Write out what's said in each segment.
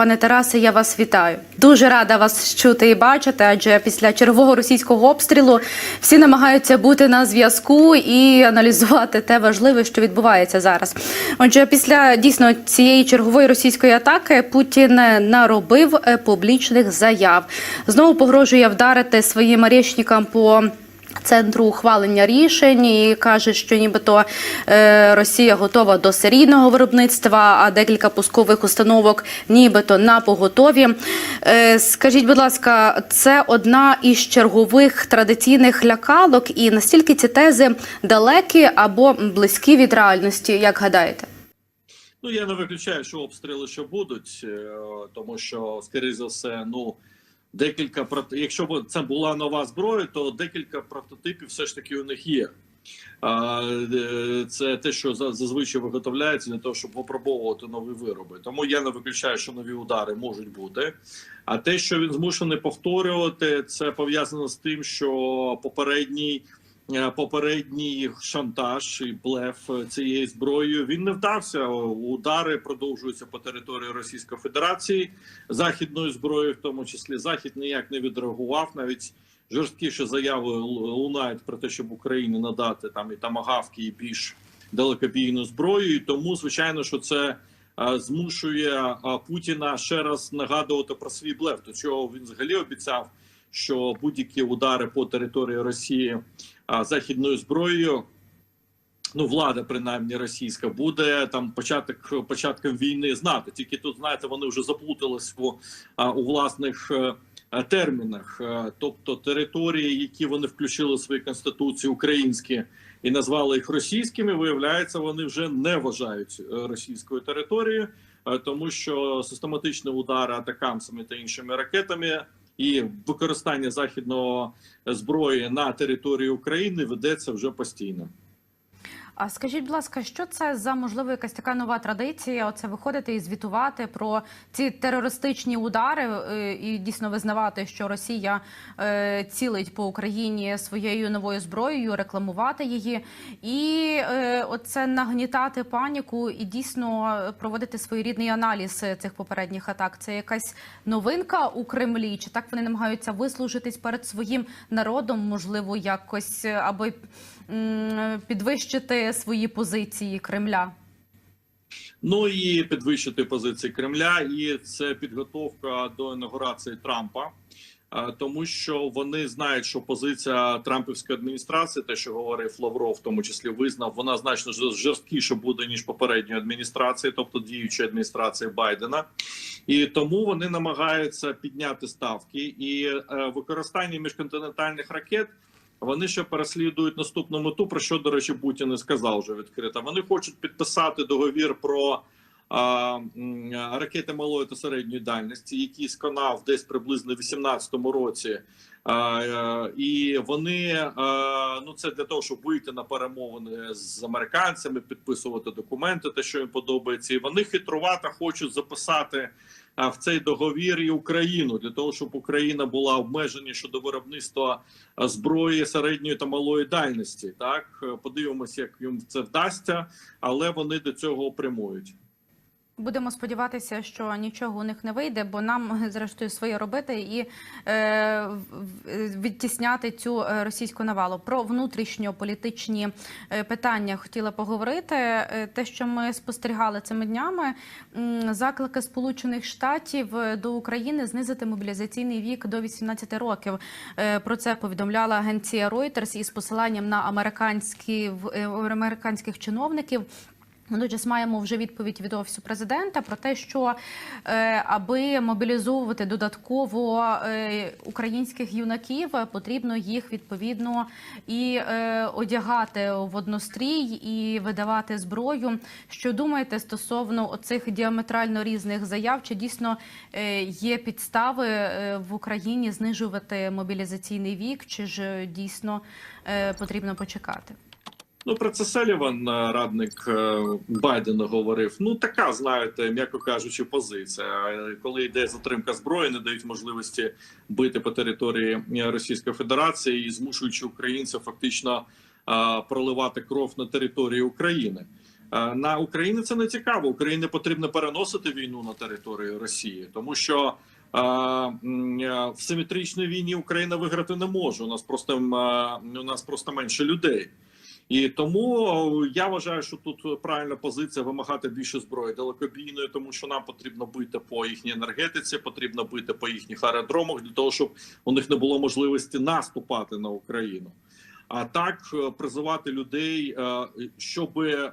Пане Тарасе, я вас вітаю. Дуже рада вас чути і бачити, адже після чергового російського обстрілу всі намагаються бути на зв'язку і аналізувати те важливе, що відбувається зараз. Отже, після дійсно цієї чергової російської атаки Путін наробив е, публічних заяв. Знову погрожує вдарити своїм речникам по. Центру ухвалення рішень і каже, що нібито е, Росія готова до серійного виробництва, а декілька пускових установок нібито на поготові. Е, скажіть, будь ласка, це одна із чергових традиційних лякалок, і настільки ці тези далекі або близькі від реальності, як гадаєте? Ну я не виключаю, що обстріли ще будуть, е, тому що, скоріше за все, ну декілька Якщо б це була нова зброя, то декілька прототипів все ж таки у них є. Е, Це те, що за- зазвичай виготовляється для того, щоб випробовувати нові вироби. Тому я не виключаю, що нові удари можуть бути. А те, що він змушений повторювати, це пов'язано з тим, що попередній. Е, Попередній шантаж і блеф цієї зброєю він не вдався. Удари продовжуються по території Російської Федерації західною зброєю, в тому числі Захід ніяк не відреагував. Навіть жорсткіші заяви лунають про те, щоб Україні надати там і тамагавки, і більш далекобійну зброю. І тому, звичайно, що це е, змушує е, Путіна ще раз нагадувати про свій блеф. До чого він взагалі обіцяв, що будь-які удари по території Росії а, західною зброєю. Ну, влада, принаймні російська, буде там початок початком війни знати. Тільки тут, знаєте, вони вже заплутались у, у власних е, е, термінах. Е, Тобто території, які вони включили в свої конституції українські і назвали їх російськими, виявляється, вони вже не вважають російською територією, тому що систематичні удари атакамсами та іншими ракетами і використання західного зброї на території України ведеться вже постійно. А скажіть, будь ласка, що це за можливо якась така нова традиція? Оце виходити і звітувати про ці терористичні удари е, і дійсно визнавати, що Росія е, цілить по Україні своєю новою зброєю, рекламувати її, і е, оце нагнітати паніку і дійсно проводити своєрідний аналіз цих попередніх атак. Це якась новинка у Кремлі? Чи так вони намагаються вислужитись перед своїм народом? Можливо, якось аби підвищити свої позиції Кремля? Ну і підвищити позиції Кремля, і це підготовка до інаугурації Трампа, тому що вони знають, що позиція Трампівської адміністрації, те, що говорив Лавров, в тому числі визнав, вона значно жорст- жорсткіше буде ніж попередньої адміністрації, тобто діючої адміністрації Байдена, і тому вони намагаються підняти ставки і е, використання міжконтинентальних ракет. Вони ще переслідують наступну мету, про що, до речі, Путін і сказав вже відкрито. Вони хочуть підписати договір про а, ракети малої та середньої дальності, які сконав десь приблизно в 18-му році. А, е, і вони е, ну це для того, щоб вийти на перемовини з американцями, підписувати документи, те, що їм подобається, і вони хитрувато хочуть записати а, в цей договір і Україну для того, щоб Україна була обмежена щодо виробництва зброї середньої та малої дальності. Так Е, подивимося, як їм це вдасться, але вони до цього прямують. Будемо сподіватися, що нічого у них не вийде, бо нам зрештою своє робити і е, відтісняти цю е, російську навалу. Про внутрішньополітичні е, питання хотіла поговорити. Е, Те, що ми спостерігали цими днями, заклики Сполучених Штатів до України знизити мобілізаційний вік до 18 років. Про це повідомляла агенція Reuters із посиланням на американські американських чиновників. Водночас маємо вже відповідь від офісу президента про те, що е, аби мобілізовувати додатково е, українських юнаків, потрібно їх відповідно і е, одягати в однострій і видавати зброю. Що думаєте стосовно оцих діаметрально різних заяв? Чи дійсно е, є підстави е, в Україні знижувати мобілізаційний вік, чи ж дійсно е, потрібно почекати? Ну про це Селіван, радник е, Байдена, говорив. Ну така, знаєте, м'яко кажучи, позиція. Коли йде затримка зброї, не дають можливості бити по території Російської Федерації і змушуючи українців фактично е, проливати кров на території України. Е, На Україні це не цікаво. Україні потрібно переносити війну на територію Росії, тому що в симетричній війні Україна виграти не може. У нас просто у нас просто менше людей. І тому е, я вважаю, що тут правильна позиція вимагати більше зброї далекобійної, тому що нам потрібно бити по їхній енергетиці, потрібно бити по їхніх аеродромах для того, щоб у них не було можливості наступати на Україну. А так е, призивати людей, е, щоб е, е,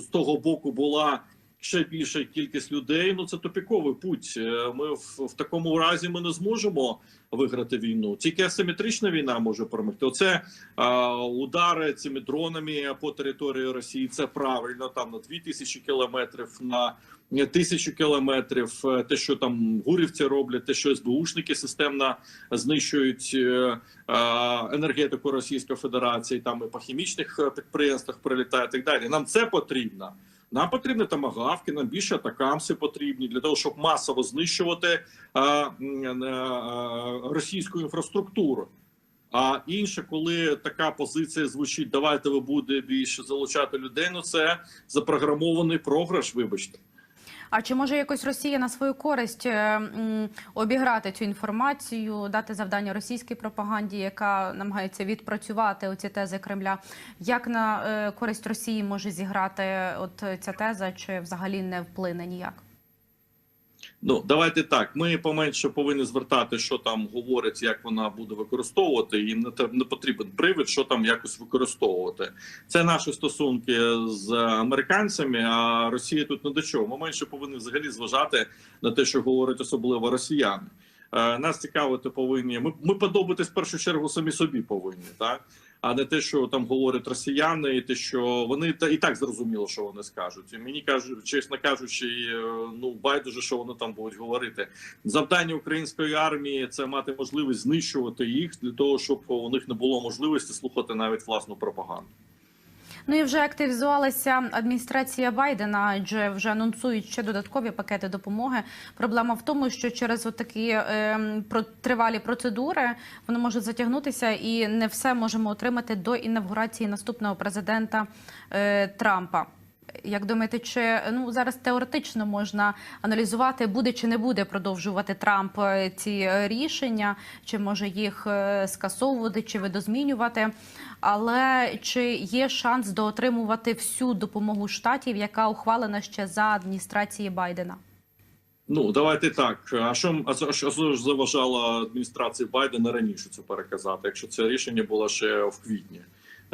з того боку була ще більша кількість людей. Ну це тупіковий путь. Е, Ми в, в такому разі ми не зможемо виграти війну. Тільки асиметрична війна може перемогти. Оце е, удари цими дронами по території Росії. Це правильно. Там на 2000 кілометрів, на тисячу кілометрів. Е, Те, що там гурівці роблять, те, що СБУшники системно знищують е, енергетику Російської Федерації, там і по хімічних е, підприємствах прилітає і так далі. Нам це потрібно. Нам потрібні тамагавки, нам більше атакамси потрібні для того, щоб масово знищувати а, а, е, е, російську інфраструктуру. А інше, коли така позиція звучить, давайте ви буде більше залучати людей. Ну це запрограмований програш. Вибачте. А чи може якось Росія на свою користь е, обіграти цю інформацію, дати завдання російській пропаганді, яка намагається відпрацювати оці тези Кремля? Як на е, користь Росії може зіграти от ця теза, чи взагалі не вплине ніяк? Ну давайте так. Ми поменше повинні звертати, що там говорять, як вона буде використовувати. Їм не не потрібен привід, що там якось використовувати. Це наші стосунки з американцями. А Росія тут не до чого. Ми менше повинні взагалі зважати на те, що говорять особливо росіяни. Е, Нас цікавити повинні. Ми, ми подобатись в першу чергу самі собі повинні, так а не те, що там говорять росіяни, і те, що вони та і так зрозуміло, що вони скажуть. І мені кажуть, чесно кажучи, е, ну байдуже, що вони там будуть говорити. Завдання української армії це мати можливість знищувати їх для того, щоб у них не було можливості слухати навіть власну пропаганду. Ну і вже активізувалася адміністрація Байдена, адже вже анонсують ще додаткові пакети допомоги. Проблема в тому, що через такі е, тривалі процедури вони можуть затягнутися, і не все можемо отримати до інавгурації наступного президента е, Трампа. Як думаєте, чи ну зараз теоретично можна аналізувати, буде чи не буде продовжувати Трамп е, ці е, рішення, чи може їх е, скасовувати, чи видозмінювати? Але чи є шанс доотримувати всю допомогу штатів, яка ухвалена ще за адміністрації Байдена? Ну давайте так. А що а що- заважало адміністрації Байдена раніше це переказати, якщо це рішення було ще в квітні?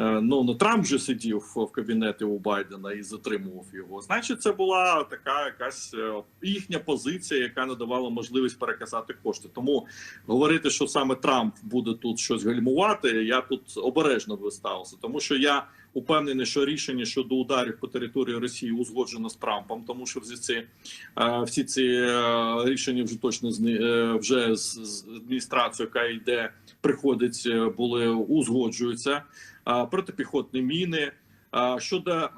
Е, Ну не Трамп же сидів в кабінеті у Байдена і затримував його. Значить, це була така якась е, їхня позиція, яка надавала можливість переказати кошти. Тому говорити, що саме Трамп буде тут щось гальмувати, я тут обережно виставився, тому що я упевнений, що рішення щодо ударів по території Росії узгоджено з Трампом, тому що всі ці е, всі ці е, рішення вже точно е, вже з, адміністрацією, яка йде, приходить, були узгоджуються. Протипіхотні міни. Щодо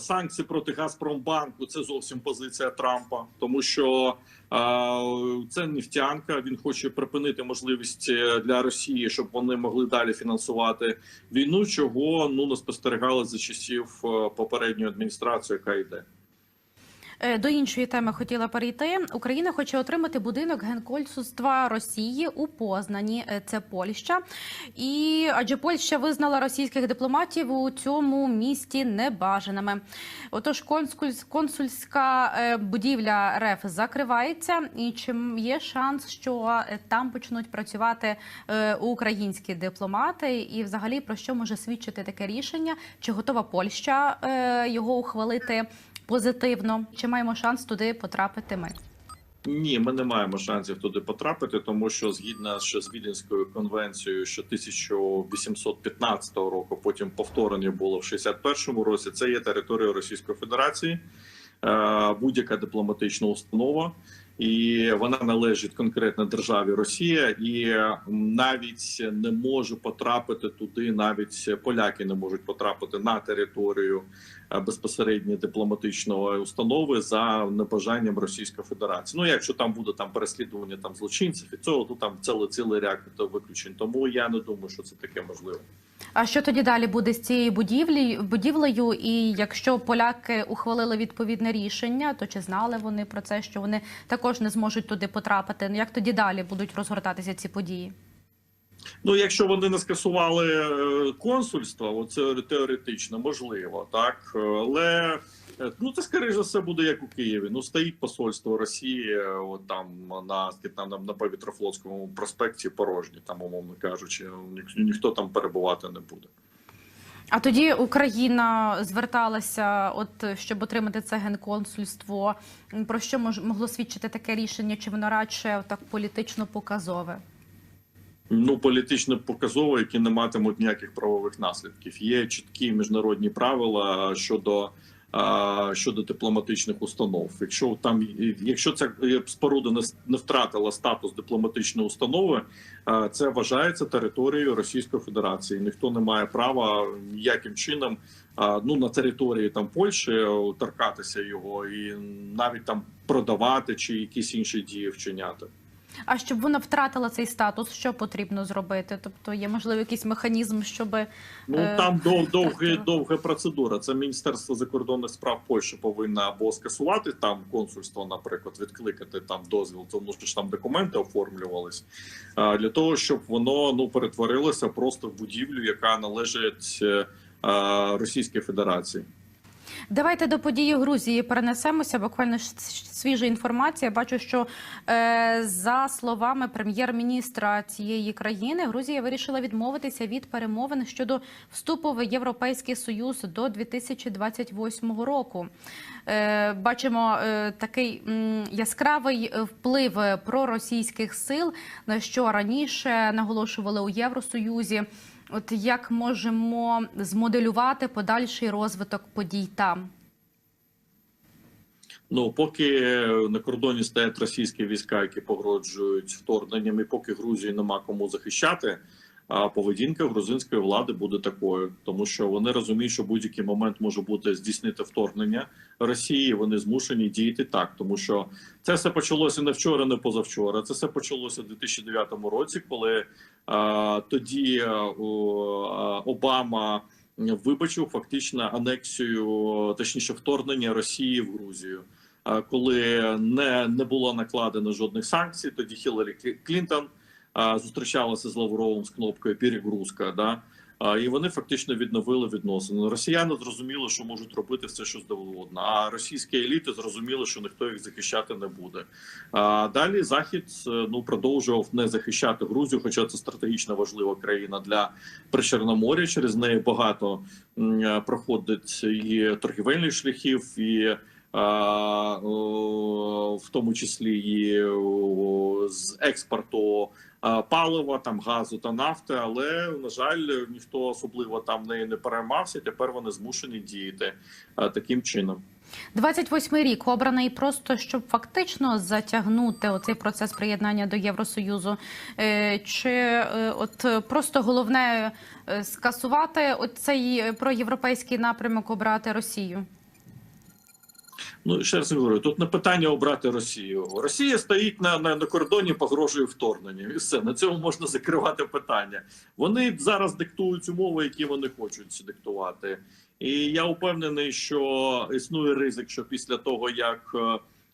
санкцій проти Газпромбанку, це зовсім позиція Трампа, тому що це нефтянка. Він хоче припинити можливість е, для Росії, щоб вони могли далі фінансувати війну, чого ну не спостерігали за часів е, попередньої адміністрації, яка йде. Е, До іншої теми хотіла перейти. Україна хоче отримати будинок генконсульства Росії у Познані. Е, Це Польща, і адже Польща визнала російських дипломатів у цьому місті небажаними. Отож, консульс- консульська е, будівля РФ закривається, і чим є шанс, що там почнуть працювати українські дипломати, і взагалі про що може свідчити таке рішення? Чи готова Польща його ухвалити? Позитивно. Чи маємо шанс туди потрапити ми? Ні, ми не маємо шансів туди потрапити, тому що згідно ще з Віденською конвенцією, що 1815 року, потім повторення було в 61-му році. Це є територія Російської Федерації, е, будь-яка дипломатична установа, і вона належить конкретно державі Росія, і навіть не може потрапити туди. Навіть поляки не можуть потрапити на територію е, безпосередньо дипломатичної установи за небажанням Російської Федерації. Ну якщо там буде там переслідування там злочинців і цього, то там цілий цілий ряд виключень. Тому я не думаю, що це таке можливо. А що тоді далі буде з цією будівлі, будівлею? І якщо поляки ухвалили відповідне рішення, то чи знали вони про це, що вони також не зможуть туди потрапити? Як тоді далі будуть розгортатися ці події? Ну, якщо вони не скасували е, консульство, оце теоретично можливо, так але е, ну це скоріше за все буде як у Києві. Ну стоїть посольство Росії, е, от там на там, на, повітрофлотському проспекті порожні, там умовно кажучи, ні, ніхто там перебувати не буде. А тоді Україна зверталася, от щоб отримати це генконсульство. Про що мож, могло свідчити таке рішення? Чи воно радше так політично показове? Ну, політично показово, які не матимуть ніяких правових наслідків. Є чіткі міжнародні правила щодо щодо дипломатичних установ. Якщо там якщо ця споруда не, втратила статус дипломатичної установи, це вважається територією Російської Федерації. Ніхто не має права ніяким чином ну на території там Польщі торкатися його і навіть там продавати чи якісь інші дії вчиняти. А щоб вона втратила цей статус, що потрібно зробити? Тобто є можливо якийсь механізм, щоб ну там дов, довга довга процедура. Це міністерство закордонних справ Польщі повинно або скасувати там консульство, наприклад, відкликати там дозвіл, тому що ж там документи оформлювались для того, щоб воно ну перетворилося просто в будівлю, яка належить Російській Федерації. Давайте до події Грузії перенесемося. Буквально свіжа інформація. Бачу, що е, за словами прем'єр-міністра цієї країни, Грузія вирішила відмовитися від перемовин щодо вступу в Європейський Союз до 2028 року. Е, бачимо е, такий м, яскравий вплив проросійських сил, на що раніше наголошували у Євросоюзі. От як можемо змоделювати подальший розвиток подій там? Ну поки на кордоні стоять російські війська, які погроджують вторгненням, і поки Грузії нема кому захищати. Поведінка грузинської влади буде такою, тому що вони розуміють, що будь-який момент може бути здійснити вторгнення Росії. Вони змушені діяти так, тому що це все почалося не вчора, не позавчора. Це все почалося у 2009 році, коли а, тоді а, Обама вибачив фактично анексію, точніше, вторгнення Росії в Грузію. Коли не, не було накладено жодних санкцій, тоді Хіларі Клінтон зустрічалася з Лавровим з кнопкою перегрузка. Да? І вони фактично відновили відносини. Росіяни зрозуміли, що можуть робити все, що завгодно. А російські еліти зрозуміли, що ніхто їх захищати не буде. А далі захід ну продовжував не захищати Грузію, хоча це стратегічно важлива країна для Причорномор'я. Через неї багато проходить і торгівельних шляхів і. В тому числі і з експорту палива, там газу та нафти, але на жаль, ніхто особливо там нею не переймався. Тепер вони змушені діяти таким чином. 28-й рік обраний просто щоб фактично затягнути оцей процес приєднання до Євросоюзу, Е, чи е, от просто головне е, скасувати оцей проєвропейський напрямок обрати Росію. Ну ще раз говорю, тут не питання обрати Росію. Росія стоїть на на, на кордоні, погрожує вторгненням. І все на цьому можна закривати питання. Вони зараз диктують умови, які вони хочуть диктувати. І я впевнений, що існує ризик, що після того як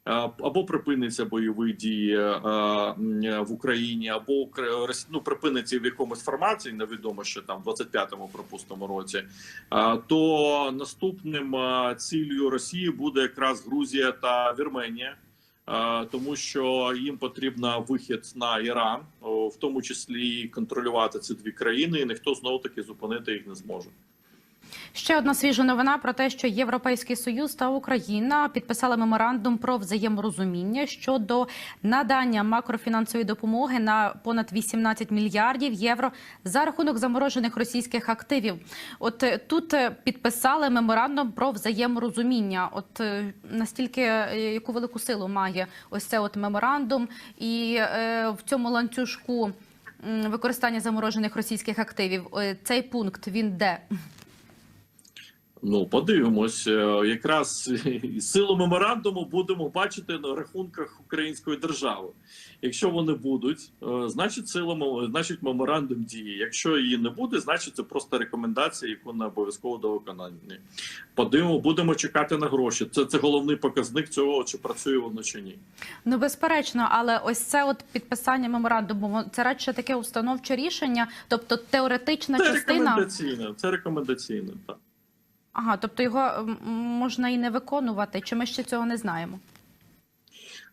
або припиниться бойові дії в Україні, або ну, припиниться в якомусь форматі, невідомо що там в 25-му, пропустимо році. То наступним ціллю Росії буде якраз Грузія та Вірменія. Тому що їм потрібна вихід на Іран, в тому числі контролювати ці дві країни, і ніхто знову таки зупинити їх не зможе. Ще одна свіжа новина про те, що Європейський Союз та Україна підписали меморандум про взаєморозуміння щодо надання макрофінансової допомоги на понад 18 мільярдів євро за рахунок заморожених російських активів. От тут підписали меморандум про взаєморозуміння. От настільки яку велику силу має ось це от меморандум, і е, в цьому ланцюжку використання заморожених російських активів цей пункт він де? Ну, подивимось. Е, Якраз силу меморандуму будемо бачити на рахунках української держави. Якщо вони будуть, е, значить сила значить меморандум діє. Якщо її не буде, значить це просто рекомендація, яку не обов'язково до виконання. Подивимо, будемо чекати на гроші. Це, це головний показник цього, чи працює воно чи ні. Ну безперечно, але ось це от підписання меморандуму, це радше таке установче рішення, тобто теоретична Це частина. рекомендаційне. Це рекомендаційне. Так. Ага, тобто його можна і не виконувати, чи ми ще цього не знаємо?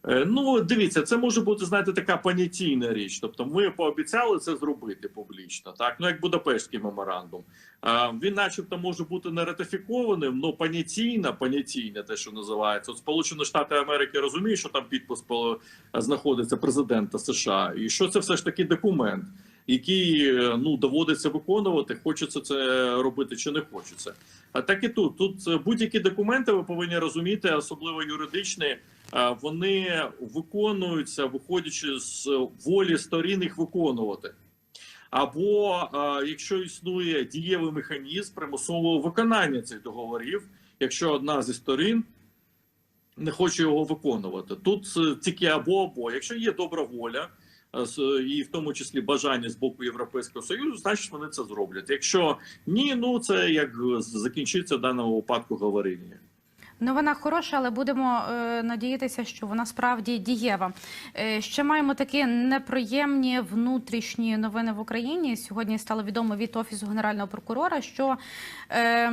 Е, Ну, дивіться, це може бути, знаєте, така понятійна річ. Тобто, ми пообіцяли це зробити публічно, так ну як Будапештський меморандум. А, Він, начебто, може бути не ратифікованим, але понятійна, понятійна, те, що називається. От Сполучені Штати Америки розуміють, що там підпис знаходиться президента США, і що це все ж таки документ. Який е, ну доводиться виконувати, хочеться це робити чи не хочеться. Так і тут. Тут е, будь-які документи ви повинні розуміти, особливо юридичні, вони виконуються, виходячи з волі сторін їх виконувати. Або якщо існує дієвий механізм примусового виконання цих договорів, якщо одна зі сторін не хоче його виконувати, тут е, тільки або або. Якщо є добра воля, е, і в тому числі бажання з боку Європейського союзу, значить вони це зроблять. Якщо ні, ну це як закінчиться в даному випадку говоріння. Ну, вона хороша, але будемо е, надіятися, що вона справді дієва. Е, ще маємо такі неприємні внутрішні новини в Україні. Сьогодні стало відомо від офісу генерального прокурора, що е,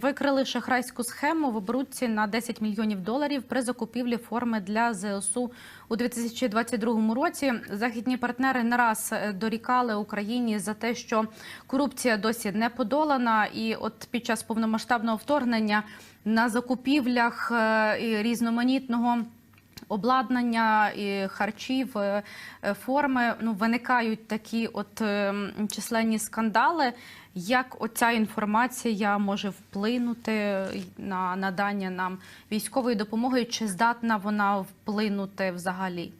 викрили шахрайську схему в оборудці на 10 мільйонів доларів при закупівлі форми для ЗСУ у 2022 році. Західні партнери не раз е, дорікали Україні за те, що корупція досі не подолана, і от під час повномасштабного вторгнення на закупівлях е, різноманітного обладнання і харчів, е, е, форми ну виникають такі от численні скандали. Як оця інформація може вплинути на надання нам військової допомоги? Чи здатна вона вплинути взагалі?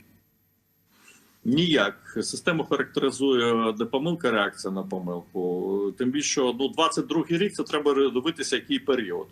Ніяк систему характеризує де помилка, реакція на помилку. Тим більше ну 22-й рік це треба дивитися, який період.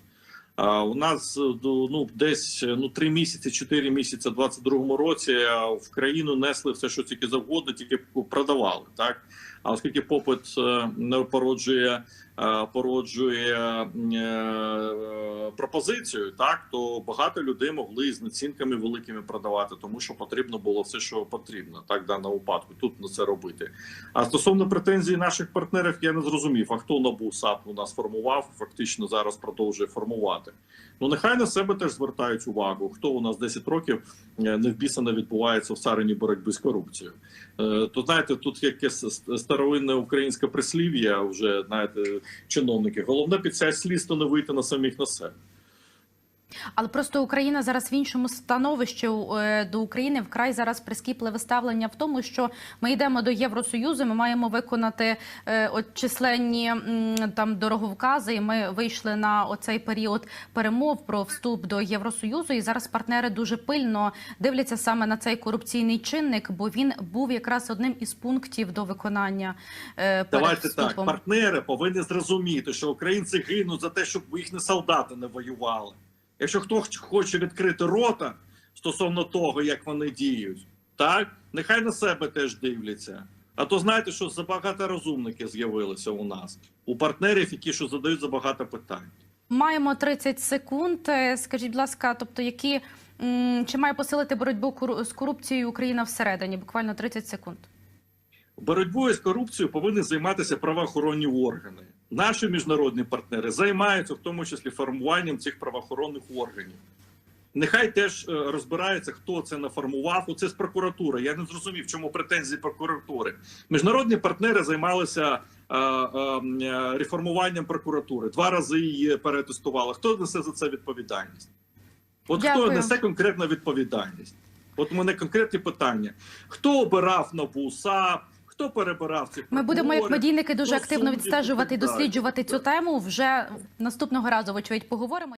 У нас ну десь ну три місяці, чотири місяці в 22-му році в країну несли все, що тільки завгодно, тільки продавали. Так а оскільки попит е, не породжує е, породжує е, пропозицію, так то багато людей могли з націнками великими продавати, тому що потрібно було все, що потрібно, так в даному випадку тут на це робити. А стосовно претензій наших партнерів, я не зрозумів, а хто НАБУ САП у нас формував, фактично зараз продовжує формувати. Ну нехай на себе теж звертають увагу. Хто у нас 10 років е, не відбувається в царині боротьби з корупцією. То знаєте, тут якесь старовинне українське прислів'я, вже знаєте, чиновники. Головне під час слідства не вийти на самих на себе. Але просто Україна зараз в іншому становищі Е, до України вкрай зараз прискіпливе ставлення в тому, що ми йдемо до Євросоюзу. Ми маємо виконати е, от численні там дороговкази. І ми вийшли на оцей період перемов про вступ до Євросоюзу. І зараз партнери дуже пильно дивляться саме на цей корупційний чинник, бо він був якраз одним із пунктів до виконання е, перед Давайте так. Партнери повинні зрозуміти, що українці гинуть за те, щоб їхні солдати не воювали. Якщо хтось хоче відкрити рота стосовно того, як вони діють, так нехай на себе теж дивляться. А то знаєте, що забагато розумники з'явилися у нас у партнерів, які що задають забагато питань. Маємо 30 секунд. Е, Скажіть, будь ласка, тобто, які чи має посилити боротьбу з корупцією Україна всередині? Буквально 30 секунд. Боротьбою з корупцією повинні займатися правоохоронні органи. Наші міжнародні партнери займаються в тому числі формуванням цих правоохоронних органів. Нехай теж е, розбирається, хто це наформував. Оце з прокуратури. Я не зрозумів, чому претензії прокуратури. Міжнародні партнери займалися е, е, реформуванням прокуратури. Два рази її перетестували. Хто несе за це відповідальність? От Дякую. хто несе конкретну відповідальність? От у мене конкретні питання: хто обирав НАБУ, САП, хто перебирав цих Ми будемо як медійники дуже активно відстежувати і досліджувати цю тему. Вже наступного разу, вочевидь, поговоримо.